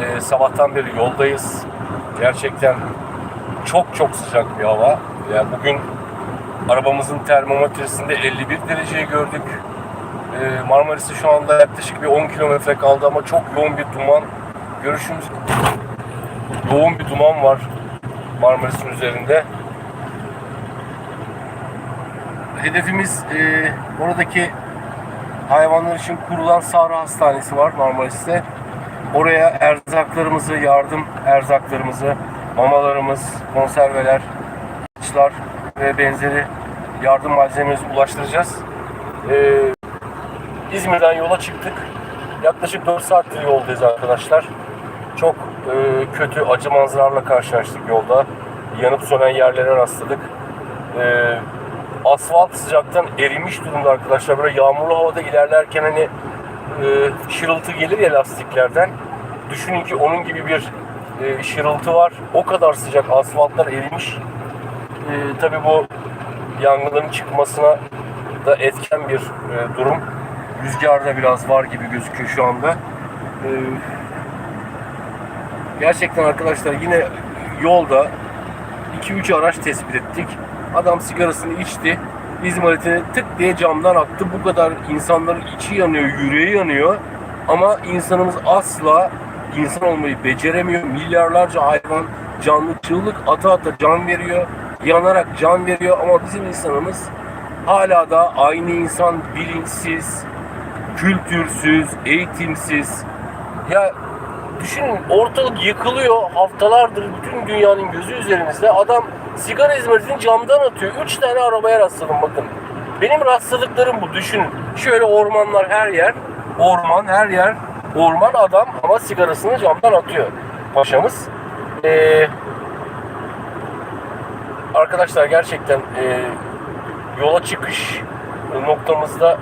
Ee, sabahtan beri yoldayız. Gerçekten çok çok sıcak bir hava. Yani bugün arabamızın termometresinde 51 dereceyi gördük. Ee, Marmaris'e şu anda yaklaşık bir 10 kilometre kaldı ama çok yoğun bir duman. Görüşümüz yoğun bir duman var Marmaris'in üzerinde. Hedefimiz e, oradaki hayvanlar için kurulan Sahra Hastanesi var Marmaris'te. Oraya erzaklarımızı, yardım erzaklarımızı, mamalarımız, konserveler, ilaçlar ve benzeri yardım malzememizi ulaştıracağız. Ee, İzmir'den yola çıktık. Yaklaşık 4 saattir yoldayız arkadaşlar. Çok e, kötü acı manzaralarla karşılaştık yolda. Yanıp sönen yerlere rastladık. E, asfalt sıcaktan erimiş durumda arkadaşlar. Böyle yağmurlu havada ilerlerken hani e, şırıltı gelir ya lastiklerden. Düşünün ki onun gibi bir e, şırıltı var. O kadar sıcak asfaltlar erimiş. E, tabii bu yangınların çıkmasına da etken bir e, durum. Rüzgar da biraz var gibi gözüküyor şu anda. E, gerçekten arkadaşlar yine yolda 2-3 araç tespit ettik. Adam sigarasını içti. İzmarit'ini tık diye camdan attı. Bu kadar insanların içi yanıyor, yüreği yanıyor. Ama insanımız asla insan olmayı beceremiyor. Milyarlarca hayvan canlı çığlık ata ata can veriyor. Yanarak can veriyor ama bizim insanımız hala da aynı insan bilinçsiz, kültürsüz, eğitimsiz. Ya düşünün ortalık yıkılıyor haftalardır bütün dünyanın gözü üzerimizde. Adam sigara izmaritini camdan atıyor. Üç tane arabaya rastladım bakın. Benim rastladıklarım bu düşünün. Şöyle ormanlar her yer. Orman her yer. Orman adam ama sigarasını camdan atıyor paşamız. Ee, arkadaşlar gerçekten e, yola çıkış noktamızda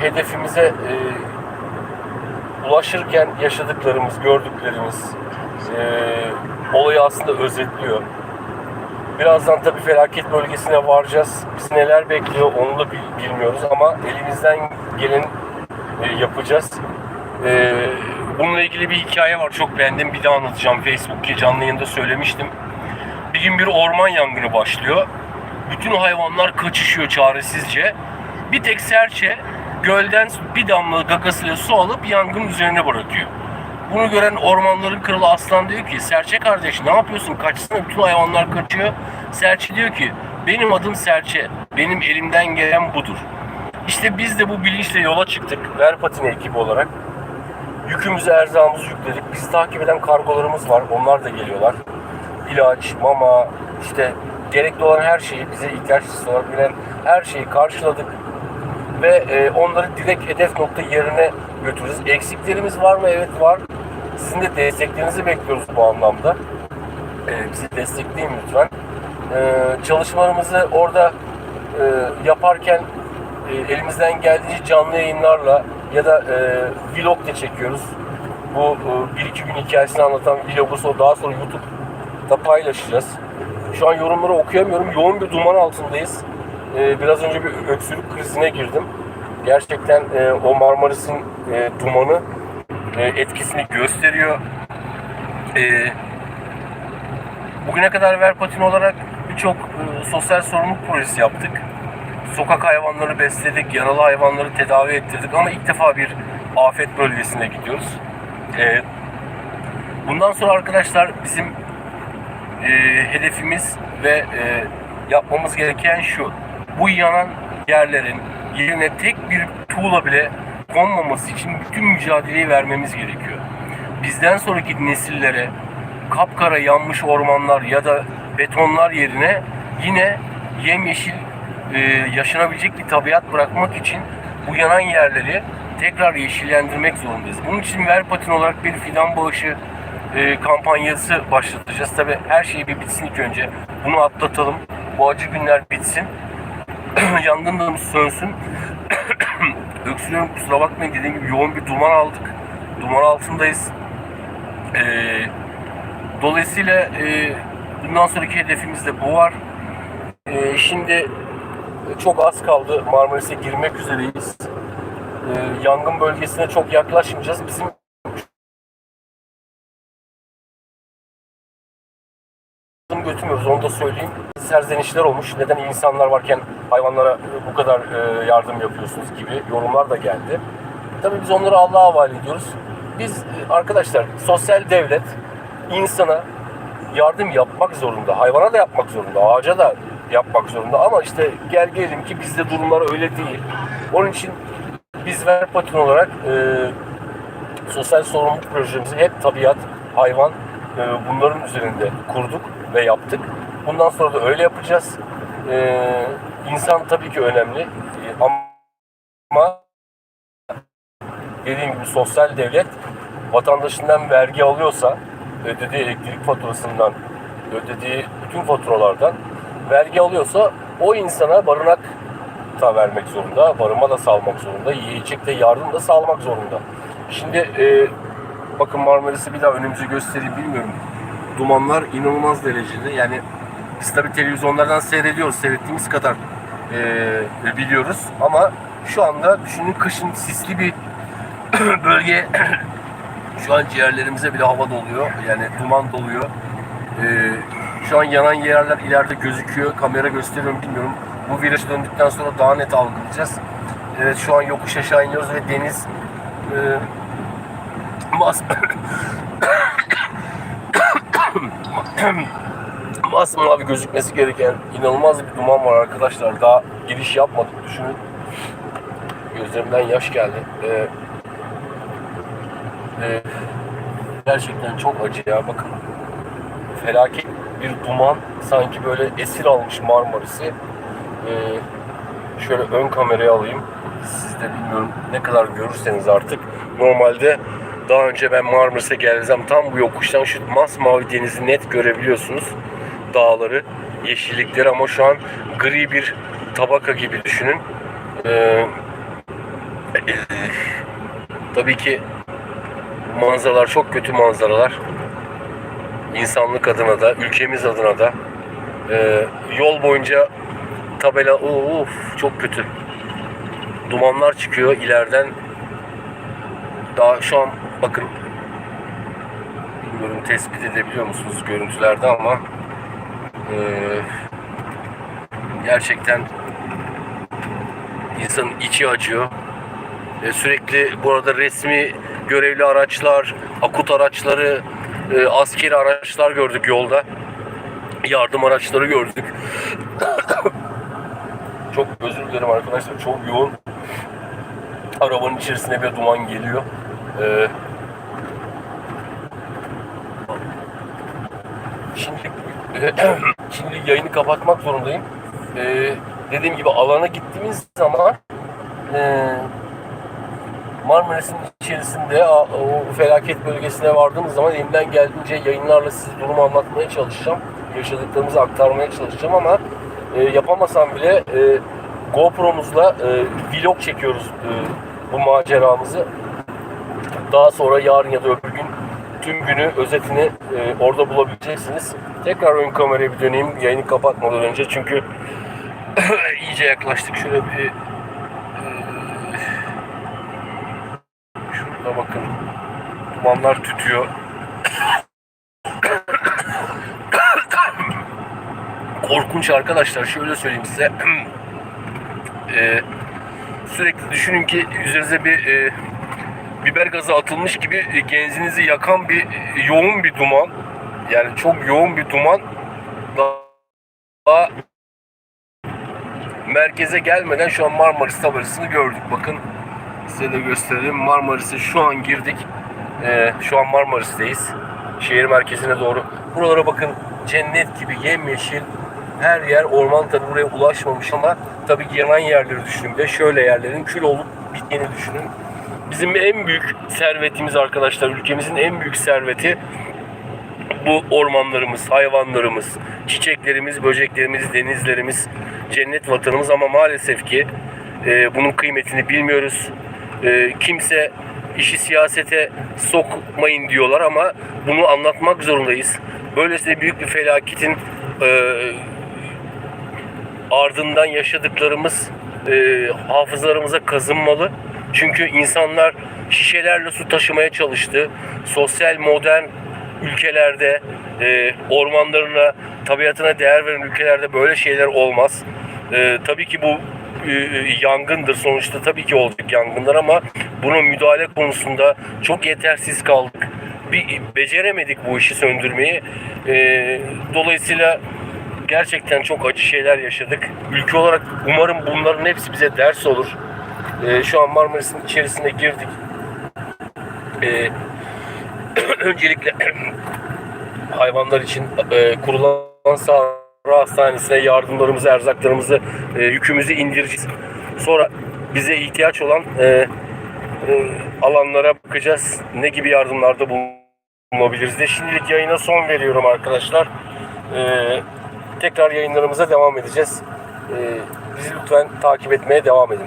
hedefimize e, ulaşırken yaşadıklarımız, gördüklerimiz e, olayı aslında özetliyor. Birazdan tabii felaket bölgesine varacağız. Bizi neler bekliyor onu da bil- bilmiyoruz ama elimizden gelen e, yapacağız. E, bununla ilgili bir hikaye var. Çok beğendim. Bir daha anlatacağım. Facebook'ta canlı yayında söylemiştim. Bir gün bir orman yangını başlıyor. Bütün hayvanlar kaçışıyor çaresizce. Bir tek serçe gölden bir damla gagasıyla su alıp yangın üzerine bırakıyor. Bunu gören ormanların kralı aslan diyor ki serçe kardeş ne yapıyorsun kaçsana bütün hayvanlar kaçıyor. Serçe diyor ki benim adım serçe benim elimden gelen budur. İşte biz de bu bilinçle yola çıktık Verpatine ekibi olarak. Yükümüzü erzağımızı yükledik. Bizi takip eden kargolarımız var. Onlar da geliyorlar. İlaç, mama, işte gerekli olan her şeyi bize ihtiyaç olarak bilen her şeyi karşıladık ve e, onları direkt hedef nokta yerine götürürüz. Eksiklerimiz var mı? Evet var. Sizin de desteklerinizi bekliyoruz bu anlamda. E, bizi destekleyin lütfen. E, çalışmalarımızı orada e, yaparken e, elimizden geldiğince canlı yayınlarla ya da e, vlog da çekiyoruz. Bu e, bir iki gün hikayesini anlatan vlogu daha sonra YouTube'da paylaşacağız. Şu an yorumları okuyamıyorum. Yoğun bir duman altındayız. Ee, biraz önce bir öksürük krizine girdim. Gerçekten e, o Marmaris'in e, dumanı e, etkisini gösteriyor. E, bugüne kadar Verpatin olarak birçok e, sosyal sorumluluk projesi yaptık. Sokak hayvanları besledik, yaralı hayvanları tedavi ettirdik ama ilk defa bir afet bölgesine gidiyoruz. E, bundan sonra arkadaşlar bizim e, hedefimiz ve e, yapmamız gereken şu. Bu yanan yerlerin yerine tek bir tuğla bile konmaması için bütün mücadeleyi vermemiz gerekiyor. Bizden sonraki nesillere kapkara yanmış ormanlar ya da betonlar yerine yine yemyeşil e, yaşanabilecek bir tabiat bırakmak için bu yanan yerleri tekrar yeşillendirmek zorundayız. Bunun için Verpatin olarak bir fidan bağışı e, kampanyası başlatacağız. Tabi her şey bir bitsin ilk önce. Bunu atlatalım. Bu acı günler bitsin. Yangınlarımız sönsün. Öksürüyorum kusura bakmayın dediğim gibi yoğun bir duman aldık. Duman altındayız. E, dolayısıyla e, bundan sonraki hedefimiz de bu var. E, şimdi çok az kaldı. Marmaris'e girmek üzereyiz. E, yangın bölgesine çok yaklaşmayacağız. Bizim götürmüyoruz onu da söyleyeyim. Serzenişler olmuş. Neden insanlar varken hayvanlara bu kadar e, yardım yapıyorsunuz gibi yorumlar da geldi. Tabii biz onları Allah'a havale ediyoruz. Biz e, arkadaşlar sosyal devlet insana yardım yapmak zorunda. Hayvana da yapmak zorunda. Ağaca da yapmak zorunda. Ama işte gel gelelim ki bizde durumlar öyle değil. Onun için biz Verpatin olarak e, sosyal sorumluluk projemizi hep tabiat, hayvan e, bunların üzerinde kurduk ve yaptık. Bundan sonra da öyle yapacağız. E, insan tabii ki önemli E, ama dediğim gibi sosyal devlet vatandaşından vergi alıyorsa ödediği elektrik faturasından ödediği bütün faturalardan vergi alıyorsa o insana barınak da vermek zorunda, barınma da sağlamak zorunda, yiyecek de yardım da sağlamak zorunda. Şimdi e, bakın Marmaris'i bir daha önümüzü göstereyim bilmiyorum. Dumanlar inanılmaz derecede yani biz tabii televizyonlardan seyrediyoruz, seyrettiğimiz kadar e, biliyoruz ama şu anda düşünün kışın sisli bir bölge şu an ciğerlerimize bile hava doluyor. Yani duman doluyor. Ee, şu an yanan yerler ileride gözüküyor. Kamera gösteriyorum bilmiyorum. Bu viraj döndükten sonra daha net algılayacağız. Evet şu an yokuş aşağı iniyoruz ve deniz e, mas masmavi gözükmesi gereken inanılmaz bir duman var arkadaşlar. Daha giriş yapmadık düşünün. Gözlerimden yaş geldi. Ee, e, gerçekten çok acı ya bakın. Felaket bir duman sanki böyle esir almış Marmaris'i. Ee, şöyle ön kameraya alayım. Siz de bilmiyorum ne kadar görürseniz artık. Normalde daha önce ben Marmaris'e geldiğim tam bu yokuştan şu masmavi denizi net görebiliyorsunuz. Dağları, yeşillikleri ama şu an gri bir tabaka gibi düşünün. Ee, tabii ki manzaralar çok kötü manzaralar. İnsanlık adına da, ülkemiz adına da. Ee, yol boyunca tabela of çok kötü. Dumanlar çıkıyor ileriden. Daha şu an bakın bilmiyorum tespit edebiliyor musunuz görüntülerde ama ee, gerçekten insanın içi acıyor. E, sürekli burada resmi görevli araçlar, akut araçları, e, askeri araçlar gördük yolda. Yardım araçları gördük. çok özür dilerim arkadaşlar. Çok yoğun. Arabanın içerisine bir duman geliyor. E, şimdi şimdi yayını kapatmak zorundayım. E, dediğim gibi alana gittiğimiz zaman e, Marmaris'in içerisinde o felaket bölgesine vardığımız zaman elimden geldiğince yayınlarla size durumu anlatmaya çalışacağım. Yaşadıklarımızı aktarmaya çalışacağım ama e, yapamasam bile e, GoPro'muzla e, vlog çekiyoruz e, bu maceramızı. Daha sonra yarın ya da öbür gün tüm günü özetini e, orada bulabileceksiniz. Tekrar ön kameraya bir döneyim yayını kapatmadan önce çünkü iyice yaklaştık. Şöyle bir Şurada bakın. Dumanlar tütüyor. Korkunç arkadaşlar. Şöyle söyleyeyim size. Ee, sürekli düşünün ki üzerinize bir e, biber gazı atılmış gibi e, genzinizi yakan bir e, yoğun bir duman. Yani çok yoğun bir duman. Daha merkeze gelmeden şu an Marmaris tabelasını gördük. Bakın size de gösterelim. Marmaris'e şu an girdik. Ee, şu an Marmaris'teyiz. Şehir merkezine doğru. Buralara bakın cennet gibi yemyeşil. Her yer orman tabi buraya ulaşmamış ama tabii yanan yerleri düşünün. De şöyle yerlerin kül olup bittiğini düşünün. Bizim en büyük servetimiz arkadaşlar, ülkemizin en büyük serveti bu ormanlarımız, hayvanlarımız, çiçeklerimiz, böceklerimiz, denizlerimiz, cennet vatanımız ama maalesef ki e, bunun kıymetini bilmiyoruz. E, kimse işi siyasete sokmayın diyorlar ama bunu anlatmak zorundayız. Böylesine büyük bir felaketin e, ardından yaşadıklarımız e, hafızalarımıza kazınmalı. Çünkü insanlar şişelerle su taşımaya çalıştı. Sosyal modern ülkelerde e, ormanlarına, tabiatına değer veren ülkelerde böyle şeyler olmaz. E, tabii ki bu e, yangındır sonuçta tabii ki olacak yangınlar ama bunun müdahale konusunda çok yetersiz kaldık. Bir beceremedik bu işi söndürmeyi. E, dolayısıyla gerçekten çok acı şeyler yaşadık. Ülke olarak umarım bunların hepsi bize ders olur. E, şu an Marmaris'in içerisine girdik. E, öncelikle hayvanlar için e, kurulan Sahra Hastanesi'ne yardımlarımızı, erzaklarımızı, e, yükümüzü indireceğiz. Sonra bize ihtiyaç olan e, e, alanlara bakacağız. Ne gibi yardımlarda bulunabiliriz de. Şimdilik yayına son veriyorum arkadaşlar. E, tekrar yayınlarımıza devam edeceğiz. E, bizi lütfen takip etmeye devam edin.